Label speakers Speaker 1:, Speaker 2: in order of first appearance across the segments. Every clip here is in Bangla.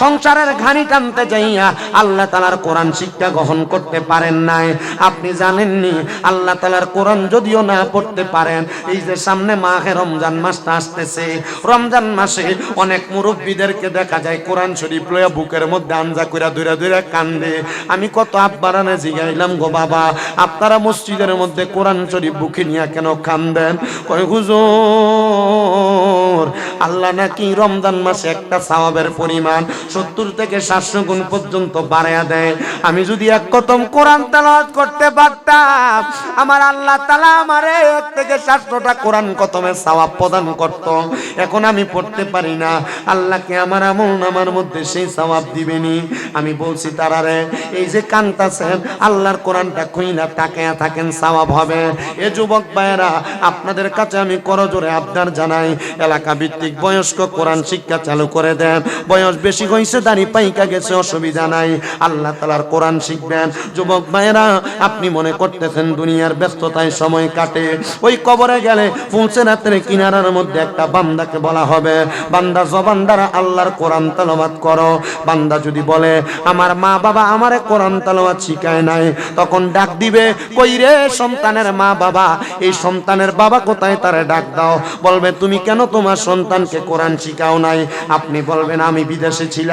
Speaker 1: সংসারের ঘানি টানতে যাইয়া আল্লাহ তালার কোরআন শিক্ষা গ্রহণ করতে পারেন নাই। আপনি জানেননি, আল্লাহ তালার কোরআন যদিও না পড়তে পারেন, এই যে সামনে মাহে রমজান মাসটা আসতেছে, রমজান মাসে অনেক মুরব্বীদেরকে দেখা যায় কোরআন শরীফ লইয়া বুকের মধ্যে আঞ্জা কইরা দূরে দূরে কান্দে। আমি কত আব্বারানে জিগাইলাম গো বাবা, আপনারা মসজিদের মধ্যে কোরআন শরীফ বুকে নিয়ে কেন কান্দেন? কয়, হুজুর, আল্লাহ নাকি রমজান মাসে একটা সাওয়াবের পরিমাণ সত্তর থেকে সাতশো গুণ পর্যন্ত বাড়াইয়া দেয়। আমি যদি এক কতম কোরআন তেলাওয়াত করতে পারতাম, আমার আল্লাহ তালা আমারে এক থেকে সাতশোটা কোরআন কতমে সাওয়াব প্রদান করত। এখন আমি পড়তে পারি না। আল্লাহকে আমার আমল নামার মধ্যে সেই সওয়াব দিবেনি। আমি বলছি তারারে এই যে কান্তাছেন, আল্লাহর কোরআনটা খুইলা তাকায়া থাকেন, সওয়াব হবে। এ যুবক ভাইয়েরা, আপনাদের কাছে আমি করজোরে আবদার জানাই এলাকা ভিত্তিক বয়স্ক কোরআন শিক্ষা চালু করে দেন। বয়স বেশি হয়েছে দাঁড়ি পাইকা গেছে, অসুবিধা নাই। আল্লাহ তালার কোরআন শিখবেন। যুবক ভাইয়েরা, আপনি মনে করতেছেন দুনিয়ার ব্যস্ততায় সময় কাটে। ওই কবরে গেলে পৌঁছে রাত্রে কিনারার মধ্যে একটা বান্দাকে বলা হবে, বান্দা, জবান দ্বারা আল্লাহর কোরআন তালবাদ করো। বান্দা যদি বলে, আমার মা বাবা আমারে কোরআন তালবাদ শিখায় নাই। তখন ডাক দিবে, কই রে সন্তানের মা বাবা এই সন্তানের বাবা কোথায় তারে ডাক দাও। বলবে, তুমি কেন তোমার সন্তানকে কোরআন শিখাও নাই? আপনি বলবেন, আমি বিদেশে ছিলাম।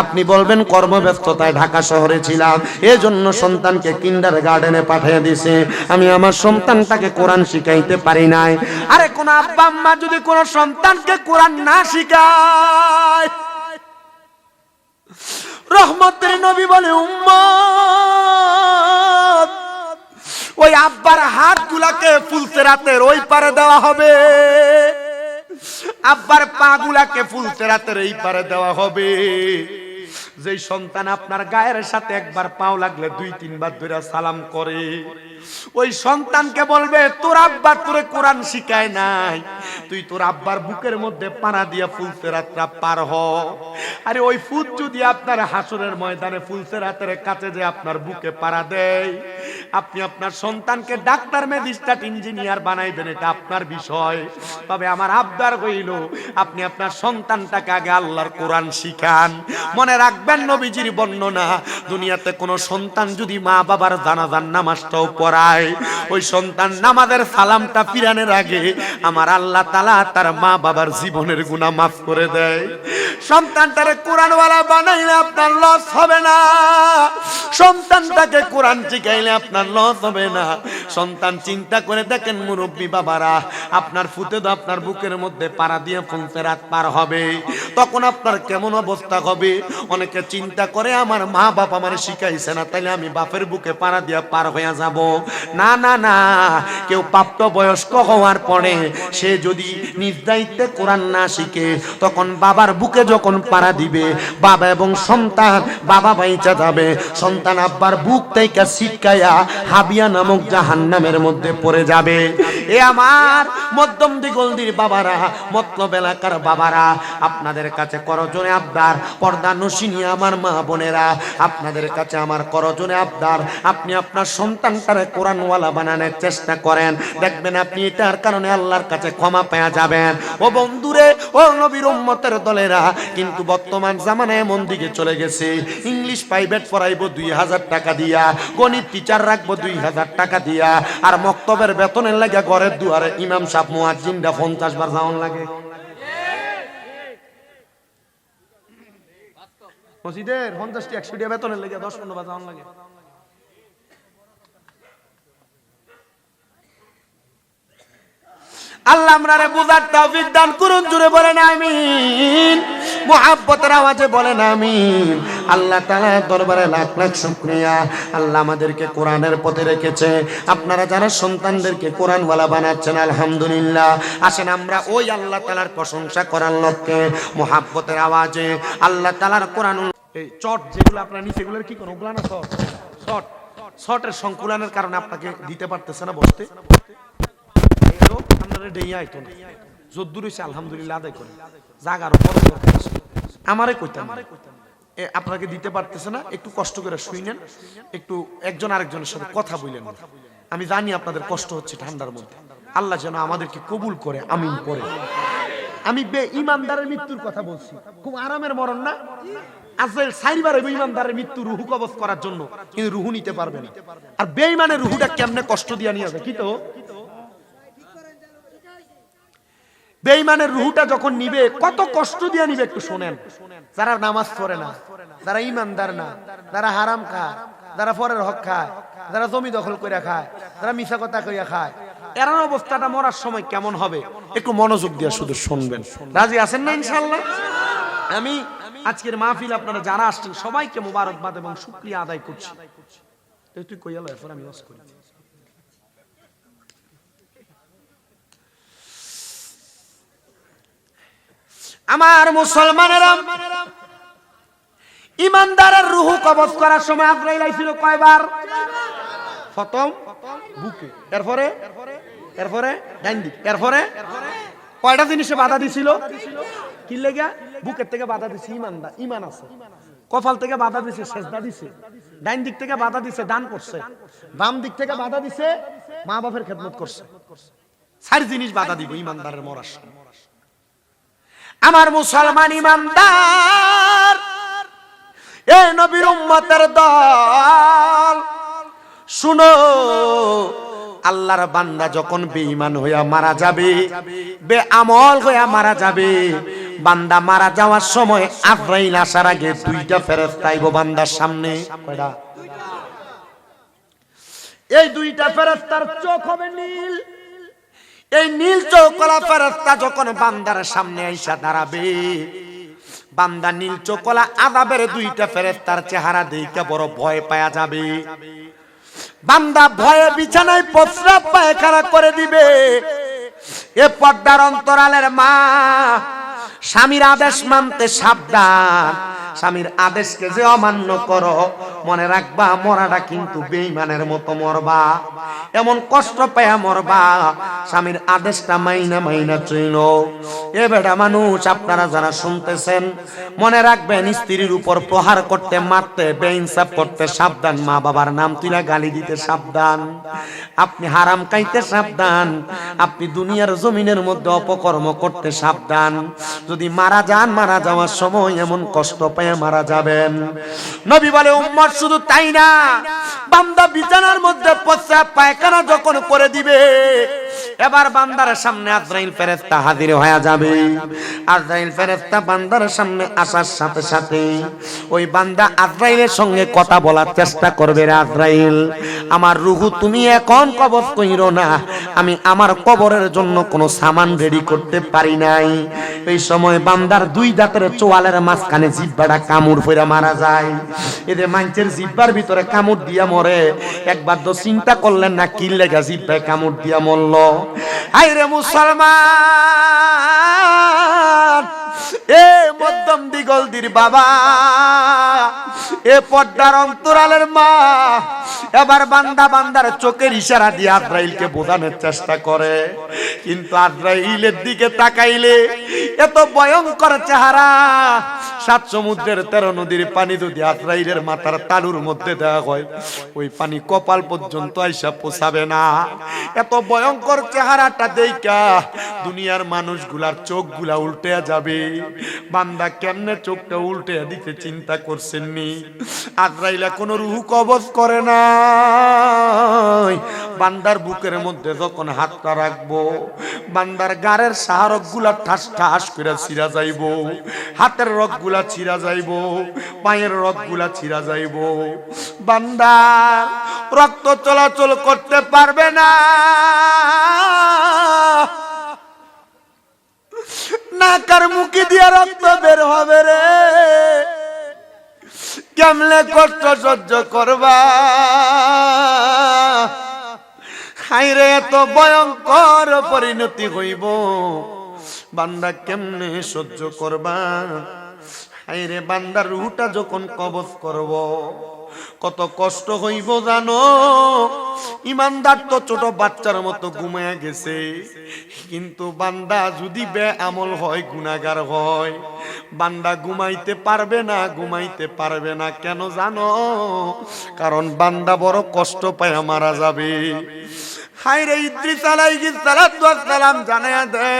Speaker 1: আপনি বলবেন কর্মব্যস্ততায় ঢাকা শহরে ছিলাম। এজন্য সন্তানকে কিন্ডার গার্ডেনে পাঠিয়ে দিছে। আমি আমার সন্তানটাকে কোরআন শিখাইতে পারি নাই। আরে কোন আব্বা আম্মা যদি কোন সন্তানকে কোরআন না শিখায়, রহমতের নবী বলে, উম্মত, ওই আব্বার হাত গুলাকে ফুলতে রাতের ওই পারে দেওয়া হবে। আব্বার পাগুলাকে ফুলতে রাতের এই পারে দেওয়া হবে। যেই সন্তান আপনার গায়ের সাথে একবার পাও লাগলে দুই, তিনবার ধরে সালাম করে। ওই সন্তানকে বলবে, তোর আব্বা তোরে কোরআন শিখায় নাই। তুই তোর আব্বার বুকের মধ্যে পানা দিয়া ফুলতে রাত্রা পার হ। আরে ওই ফুট যদি আপনার হাসরের ময়দানে ফুলতে রাতের কাছে যে আপনার বুকে পাড়া দেয়, আপনি আপনার সন্তানকে ডাক্তার ম্যাজিস্ট্রেট ইঞ্জিনিয়ার বানাইবেন, এটা আপনার বিষয়। তবে আমার আবদার হইল, আপনি আপনার সন্তানটাকে আগে আল্লাহর কোরআন শিখান। মনে রাখবেন নবীজির বর্ণনা, দুনিয়াতে কোনো সন্তান যদি মা বাবার জানাজান নামাজটাও পড়ায় ওই সন্তান নামাজের সালামটা ফিরানের আগে আমার আল্লাহ তালা তার মা বাবার জীবনের গুণা মাফ করে দেয়। সন্তানটারে কোরআনওয়ালা বানাইলে আপনার লস হবে না। সন্তানটাকে কোরআন শিখাইলে আপনার লস হবে না। সন্তান চিন্তা করে দেখেন মুরব্বী বাবারা, আপনার ফুতে তো আপনার বুকের মধ্যে পাড়া দিয়ে পৌঁছে রাত পার হবে। তখন আপনার কেমন অবস্থা হবে? অনেকে চিন্তা করে, আমার মা বাপ আমার শিখাইছে না, তাইলে আমি বাপের বুকে পাড়া দিয়ে পার হয়ে যাব। না না না। কেউ প্রাপ্ত বয়স্ক হওয়ার পরে সে যদি নিজ দায়িত্বে কোরআন না শিখে, তখন বাবার বুকে যখন পাড়া দিবে, বাবা এবং সন্তান বাবা বাইচা যাবে। সন্তান আব্বার বুক থেকে ছিটকাইয়া হাবিয়া নামক জাহান্নামের মধ্যে পড়ে যাবে। এ আমার মধ্যম দিগলদির বাবারা, মতলব এলাকার বাবারা, আপনাদের কাছে করজনে আবদার, পর্দা নসিনী আমার মা বোনেরা, আপনাদের কাছে আমার করজনে আবদার, আপনি আপনার সন্তানটারে কোরআনওয়ালা বানানোর চেষ্টা করেন। দেখবেন আপনি এটার কারণে আল্লাহর কাছে ক্ষমা পেয়ে যাবেন। ও বন্ধুরে, ও নবীর উম্মতের দলেরা, কিন্তু বর্তমান জামানায় এমন দিকে চলে গেছে। ইংলিশ প্রাইভেট পড়াইবো দুই হাজার টাকা দিয়া, গণিত টিচার রাখব দুই হাজার টাকা দিয়া, আর মক্তবের বেতনের লাগে ঘরের দুয়ারে ইমাম সাহ মুয়াজ্জিনটা পঞ্চাশ বার যাওয়ান লাগে। মসজিদের পঞ্চাশটি একশো টাকা বেতনের লেগে দশ পনেরো বার যাওয়ান লাগে। আল্লাহ আমরারে বুঝার তৌফিক দান করুন জুড়ে বলেন আমিন। আওয়াজে বলেন আমিন। আল্লাহ তাআলা দরবারে লাখ লাখ শুকরিয়া। আল্লাহ আমাদেরকে কোরআনের পথে রেখেছে। আপনারা যারা সন্তানদেরকে বানাচ্ছেন, আলহামদুলিল্লাহ। আসেন আমরা ওই আল্লাহ তাআলার প্রশংসা করার লক্ষ্যে মুহাব্বতের আওয়াজে আল্লাহ তাআলার কোরআন এই চট যেগুলো আপনারা নিচে, এগুলোর কি কোন ওগুলা না চট? চট। শর্টের সংকুলনের কারণে আপনাকে দিতে পারতেছে না বসতে। ডেই আইতো না। যদ্দুর হইছে, আলহামদুলিল্লাহ আদায় করে। জাগার আমারে কইতাম আপনাকে দিতে পারতেছে না। একটু কষ্ট করে শুইনেন একটু একজন আরেকজনের সাথে কথা বললেন আমি জানি আপনাদের কষ্ট হচ্ছে ঠান্ডার মধ্যে। আল্লাহ যেন আমাদেরকে কবুল করে, আমিন পরে আমি বে ইমানদারের মৃত্যুর কথা বলছি। খুব আরামের মরণ না? সাইবার ইমানদারের মৃত্যু রুহু কবজ করার জন্য। কিন্তু রুহু নিতে পারবে না। আর বেঈমানের রুহুটা কেমনে কষ্ট দিয়া নিয়ে যাবে, কি তো? বেঈমানের রুহুটা যখন নিবে, কত কষ্ট দিয়া নিবে একটু শোনেন। যারা নামাজ পড়ে না, যারা ইমানদার না, যারা হারাম খায়, যারা পরের হক খায়, যারা জমি দখল করে খায়, যারা মিশা কথা কইয়া খায়, এরার অবস্থাটা মরার সময় কেমন হবে? একটু মনোযোগ দিয়ে শুধু শুনবেন। রাজি আছেন না ইনশাল্লাহ আমি আজকের মাহফিল আপনারা যারা আসছেন, সবাইকে মোবারকবাদ এবং শুক্রিয়া আদায় করছি। তুই কইয়ালো এরপর আমি ওয়াজ করি। আমার মুসলমানেরা, ইমানদারের রুহু কবজ করার সময় আজরাইল আইছিল কয়বার? প্রথম বুকে, এরপরে? এরপরে? এরপরে? কয়টা জিনিসে বাধা দিছিল? কি লেগে? বুকের থেকে বাধা দিছে ইমানদার ইমান আছে। কপাল থেকে বাধা দিছে, সেজদা দিছে। ডাইন দিক থেকে বাধা দিছে, দান করছে। বাম দিক থেকে বাধা দিছে মা বাপের খেদমত করছে। চার জিনিস বাধা দিব ইমানদারের মরার সময়। আমার মুসলমান ইমানদার। এ নবীর উম্মতের দল। শুনো, আল্লাহর বান্দা যখন বেঈমান হইয়া মারা যাবে বে আমল হইয়া মারা যাবে, বান্দা মারা যাওয়ার সময় আফরাইল আসার আগে দুইটা ফেরেশতা আইব বান্দার সামনে। এই দুইটা ফেরেশতার চোখ হবে নীল। এই নীল চৌকলা ফেরেশতা যখন বান্দার সামনে আইসা দাঁড়াবে, বান্দা নীল চৌকলা আদাবের দুইটা ফেরেশতার চেহারা দেখে বড় ভয় পায়া যাবে। বান্দা ভয়ে বিছানায় প্রস্রাব পায়খানা করে দিবে। এ পর্দার অন্তরালের মা, স্বামীর আদেশ মানতে সাবধান। স্বামীর আদেশকে যে অমান্য করো, মনে রাখবা, মরাটা কিন্তু বেইমানের মতো মরবা। এমন কষ্ট পেয়া মরবা, স্বামীর আদেশটা মাইনা মাইনা চইল। এ বেটা মানুষ, আপনারা যারা শুনতেছেন, মনে রাখবেন স্ত্রীর উপর প্রহার করতে, মারতে, বেইনসাফ করতে সাবধান। মা বাবার নাম তুলে গালি দিতে সাবধান। আপনি হারাম খাইতে সাবধান। আপনি দুনিয়ার জমিনের মধ্যে অপকর্ম করতে সাবধান। যদি মারা যান, মারা যাওয়ার সময় এমন কষ্ট পেয়ে মারা যাবেন। নবী বলে, উম্মত শুধু তাই না, বান্দা বিছানার মধ্যে প্রস্রাব পায়খানা যখন করে দিবে, এবার বান্দার সামনে আজরাইল ফেরেশতা হাজির হয়ে যাবে। আজরাইল ফেরেশতা বান্দার সামনে আসার সাথে সাথে ওই বান্দা আজরাইলের সঙ্গে কথা বলার চেষ্টা করবে আজরাইল। আমার রুহু তুমি এখন কবজ কইরো না আমি আমার কবরের জন্য কোনো সামান রেডি করতে পারি নাই। এই সময় বান্দার দুই দাঁতের চোয়ালের মাঝখানে জিব্বাটা কামড় ফেরা মারা যায়। এদের মানুষের জিব্বার ভিতরে কামড় দিয়া মরে, একবার তো চিন্তা করলেন না কি লেগা জিব্বায় কামড় দিয়া মরল। আইরে মুসলমান! এ মধ্যম দিগলদির বাবা, এ পর্দার অন্তরালের মা, এবার বান্দা বান্দার চোখের ইশারা দিয়ে আদ্রাইলকে বোঝানোর চেষ্টা করে। কিন্তু আদ্রাইলের দিকে তাকাইলে এত ভয়ঙ্কর চেহারা, সাত সমুদ্রের তেরো নদীর পানি যদি আদ্রাইলের মাথার তালুর মধ্যে দেওয়া হয়, ওই পানি কপাল পর্যন্ত আইসা পোষাবে না। এত ভয়ঙ্কর চেহারাটা দেইকা দুনিয়ার মানুষগুলার চোখগুলা উল্টে যাবে। বান্দা কেমনে চোখটা উল্টে দিতে চিন্তা করছেন নি আজরাইলা কোনো রুহু কবজ করে না বান্দার বুকের মধ্যে যখন হাতটা রাখব, বান্দার গাড়ের সাহারকগুলা ঠাস ঠাস করে ছিঁড়া যাইব, হাতের রকগুলা ছিঁড়া যাইব, পায়ের রকগুলা ছিঁড়া যাইব। বান্দার রক্ত চলাচল করতে পারবে না। নাকার মুখে দিয়ে রক্ত বের হবে রে। কেমনে কষ্ট সহ্য করবা? হাইরে এত ভয়ঙ্কর পরিণতি হইব। বান্দা কেমনে সহ্য করবা? হাইরে বান্দার রুটা যখন কবজ করব কত কষ্ট হইব জানো? ইমানদার তো ছোট বাচ্চার মতো ঘুমায় গেছে। কিন্তু বান্দা যদি বে আমল হয় গুনাগার হয়, বান্দা ঘুমাইতে পারবে না, ঘুমাইতে পারবে না, কেন জানো? কারণ বান্দা বড় কষ্ট পায় মারা যাবে। হাই রে ইদ্রিস আলাইহিস সালাতু ওয়াস সালাম জানায়া দে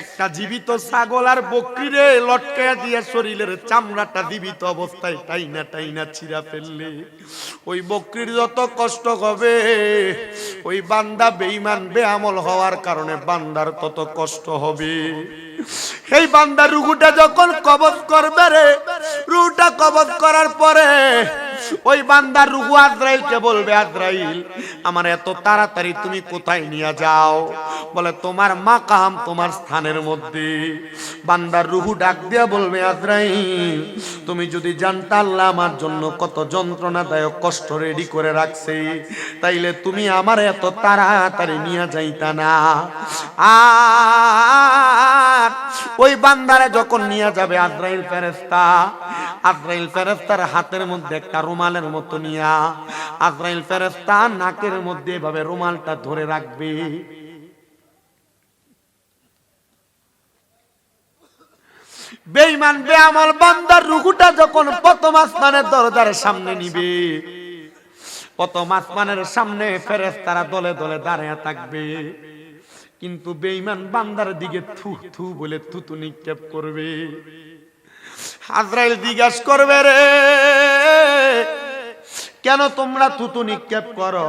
Speaker 1: একটা জীবিত ছাগল আর বকরিরে লটকায়া দিয়ে শরীরের চামড়াটা জীবিত অবস্থায় টাইনা টাইনা ছিঁড়া ফেললে। ওই বকরির যত কষ্ট হবে, ওই বান্দা বেঈমান, বেআমল হওয়ার কারণে বান্দার তত কষ্ট হবে। এই বান্দা রুগুটা যখন কবজ করবে রে রুটা কবজ করার পরে ওই বান্দার রুহু আজরাইলকে বলবে, আজরাইল, আমার এত তাড়াতাড়ি তুমি কোথায় নিয়ে যাও? বলে, তোমার মাকাম তোমার স্থানের মধ্যে। বান্দার রুহু ডাক দিয়া বলবে, আজরাইল, তুমি যদি জানতা আল্লাহ আমার জন্য কত যন্ত্রণাদায়ক কষ্ট রেডি করে রাখছে, তাইলে তুমি আমার এত তাড়াতাড়ি নিয়ে যাইতা না। আর ওই বান্দারে যখন নিয়ে যাবে আজরাইল ফেরেস্তা আজরাইল ফেরেস্তার হাতের মধ্যে একটা রুমালের মতো নিয়া আজরাইল ফেরেস্তা নাকের মধ্যে এভাবে রুমালটা ধরে রাখবে। বেঈমান, বেআমল বান্দার রুকুটা যখন প্রথম আসমানের দরজার সামনে নিবে, প্রথম আসমানের সামনে ফেরেস্তারা দলে দলে দাঁড়িয়ে থাকবে। কিন্তু বেঈমান বান্দার দিকে থু থু বলে থুতু নিক্ষেপ করবে। আজরাইল জিজ্ঞাসা করবে রে কেন তোমরা থুতু নিক্ষেপ করো?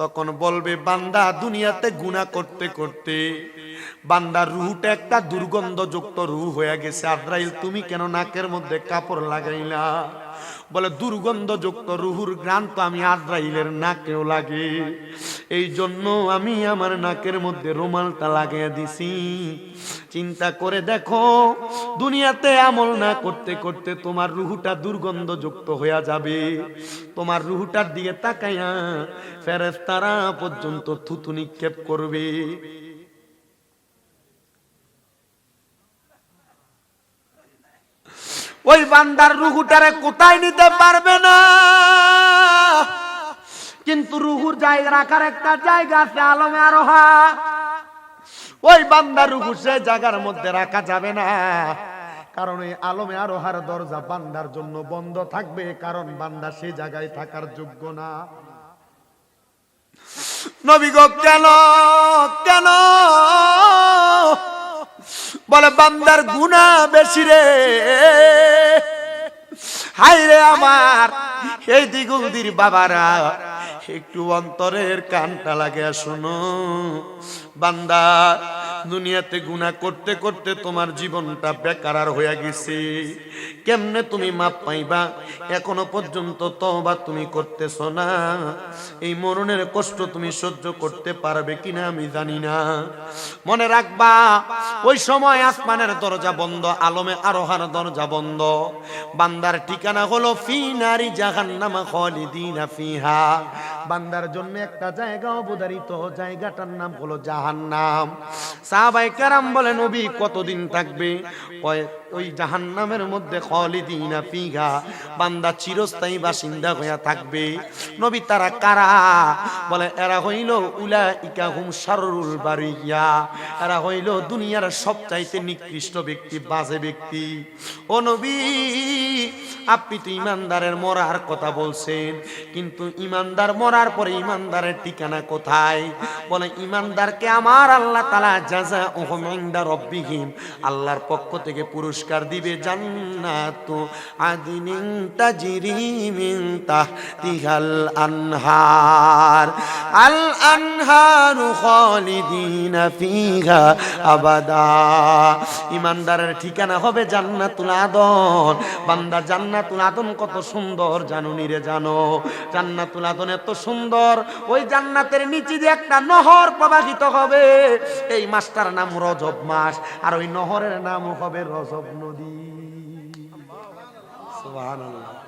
Speaker 1: তখন বলবে, বান্দা, দুনিয়াতে গুণা করতে করতে বান্দার রুহটা একটা দুর্গন্ধযুক্ত রুহ হয়ে গেছে। আদ্রাইল তুমি কেন নাকের মধ্যে কাপড় লাগাইলা? বলে, দুর্গন্ধযুক্ত রুহুর গ্রান তো আমি আজরাইলের নাকেও লাগে। এই জন্য আমি আমার নাকের মধ্যে রুমালটা লাগিয়ে দিছি। চিন্তা করে দেখো, দুনিয়াতে আমল না করতে করতে তোমার রুহুটা দুর্গন্ধযুক্ত হয়ে যাবে। তোমার রুহুটার দিকে তাকাইয়া ফেরেস্তারা পর্যন্ত থুতু নিক্ষেপ করবে। ওই বান্দার রুহুটারে কোথায় নিতে পারবে না? কিন্তু রুহুর জায়গা রাখার একটা জায়গা আছে, আলমে আরোহা। ওই বান্দার রুহু সে জায়গার মধ্যে রাখা যাবে না। কারণ এই আলমে আরোহার দরজা বান্দার জন্য বন্ধ থাকবে, কারণ বান্দা সে জায়গায় থাকার যোগ্য না। নবী গো, কেন? কেন? বলে, বান্দার গুণা বেশি রে। হাই রে আমার, এই দিগুলদির বাবারা, একটু অন্তরের কানটা লাগে শুনো। বান্দা দুনিয়াতে গুণা করতে করতে তোমার জীবনটা বেকার আর হয়ে গেছে। কেমনে তুমি মাপ পাইবা? এখনও পর্যন্ত তবা তুমি করতেছ না। এই মরণের কষ্ট তুমি সহ্য করতে পারবে কিনা আমি জানি না। মনে রাখবা, ওই সময় আসমানের দরজা বন্ধ, আলমে আরোহার দরজা বন্ধ। বান্দার ঠিকানা হলো ফি নারী জাহান্নামা খালিদিনা ফিহা। বান্দার জন্য একটা জায়গা অবধারিত, জায়গাটার নাম হলো জাহান্নাম। সাহাবাই কারাম বলেন নবী কতদিন থাকবে? কয় ওই জাহান্নামের মধ্যে খালিদিনা ফিহা, বান্দা চিরস্থায়ী বাসিন্দা হইয়া থাকবে। নবী তারা কারা? বলে, এরা হইল উলা ইকা হুম সারুল বারিয়া। এরা হইল দুনিয়ার সবচাইতে নিকৃষ্ট ব্যক্তি, বাজে ব্যক্তি। ও নবী, আপনি তো ইমানদারের মরার কথা বলছেন, কিন্তু ইমানদার মরার পরে ইমানদারের ঠিকানা কোথায়? বলে, ইমানদারকে আমার আল্লাহ তালা জাজা ওহমেন্দা রব্বিহীন আল্লাহর পক্ষ থেকে পুরস্কার দিবে জান্নাত। আদিনিন তাজরি মিন তাহতিহাল আনহার। আল আনহারু খালিদিনা ফিহা ইমানদারের ঠিকানা হবে জান্নাতুল আদন। বান্দা জান্নাতুল আদন কত সুন্দর জানুনি রে জানো। জান্নাতুল আদন এত সুন্দর, ওই জান্নাতের নিচে দিয়ে একটা নহর প্রবাহিত হবে। এই মাসটার নাম রজব মাস, আর ওই নহরের নাম হবে রজব নদী। সুবহানাল্লাহ।